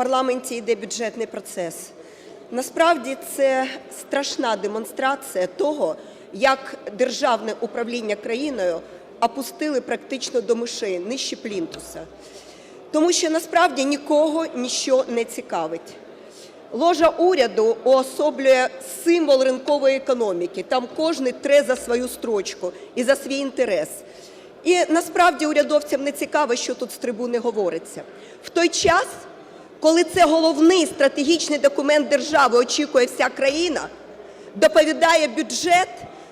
парламенті йде бюджетний процес. Насправді це страшна демонстрація того, як державне управління країною опустили практично до мишей нижче плінтуса. Тому що насправді нікого ніщо не цікавить. Ложа уряду уособлює символ ринкової економіки. Там кожен тре за свою строчку і за свій інтерес. І насправді урядовцям не цікаво, що тут з трибуни говориться. В той час, коли це головний стратегічний документ держави очікує вся країна, доповідає бюджет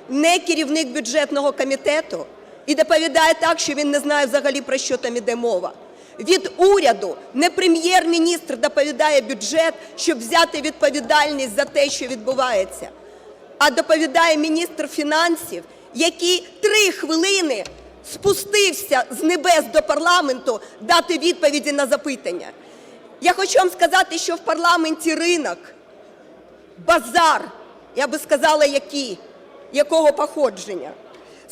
не керівник бюджетного комітету і доповідає так, що він не знає взагалі про що там іде мова. Від уряду не прем'єр-міністр доповідає бюджет, щоб взяти відповідальність за те, що відбувається, а доповідає міністр фінансів, який три хвилини спустився з небес до парламенту дати відповіді на запитання. Я хочу вам сказати, що в парламенті ринок, базар, я би сказала, який, якого походження.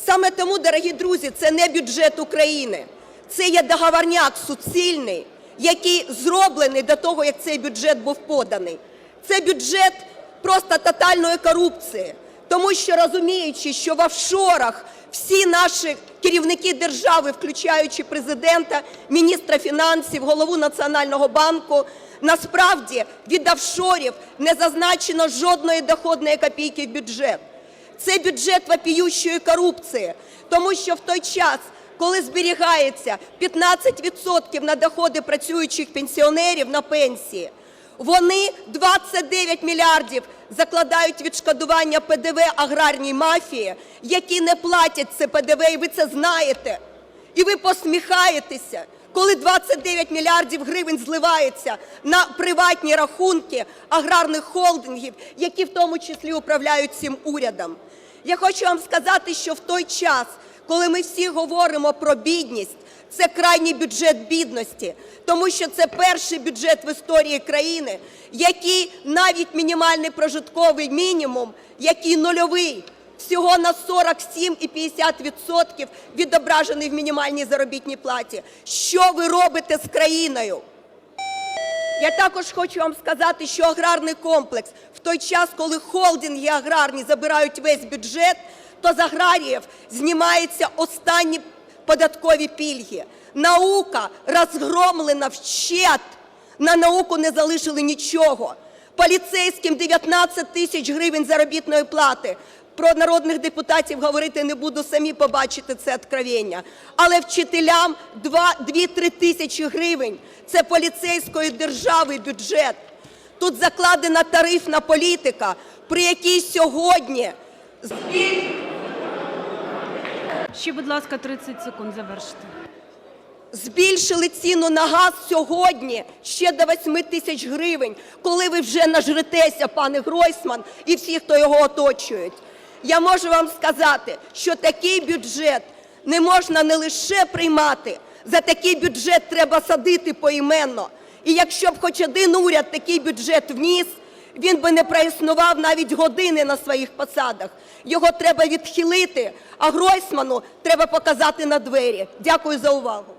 Саме тому, дорогі друзі, це не бюджет України. Це є договорняк суцільний, який зроблений до того, як цей бюджет був поданий. Це бюджет просто тотальної корупції, тому що розуміючи, що в офшорах всі наші керівники держави, включаючи президента, міністра фінансів, голову Національного банку, насправді від офшорів не зазначено жодної доходної копійки в бюджет. Це бюджет вопіющої корупції, тому що в той час, коли зберігається 15% на доходи працюючих пенсіонерів на пенсії, вони 29 мільярдів закладають відшкодування ПДВ аграрній мафії, які не платять це ПДВ, і ви це знаєте. І ви посміхаєтеся, коли 29 мільярдів гривень зливається на приватні рахунки аграрних холдингів, які в тому числі управляють цим урядом. Я хочу вам сказати, що в той час, коли ми всі говоримо про бідність, це крайній бюджет бідності, тому що це перший бюджет в історії країни, який навіть мінімальний прожитковий мінімум, який нульовий, всього на 47,50% відображений в мінімальній заробітній платі. Що ви робите з країною? Я також хочу вам сказати, що аграрний комплекс в той час, коли холдинги аграрні забирають весь бюджет, то з аграріїв знімаються останні податкові пільги. Наука розгромлена вщет. На науку не залишили нічого. Поліцейським 19 тисяч гривень заробітної плати. Про народних депутатів говорити не буду, самі побачите це откровення. Але вчителям 2-3 тисячі гривень – це поліцейської держави бюджет. Тут закладена тарифна політика, при якій сьогодні Ще, будь ласка, 30 секунд завершити. збільшили ціну на газ сьогодні ще до 8 тисяч гривень, коли ви вже нажретеся, пане Гройсман, і всі, хто його оточують. Я можу вам сказати, що такий бюджет не можна не лише приймати, за такий бюджет треба садити поіменно. І якщо б хоч один уряд такий бюджет вніс, він би не проіснував навіть години на своїх посадах. Його треба відхилити, а Гройсману треба показати на двері. Дякую за увагу.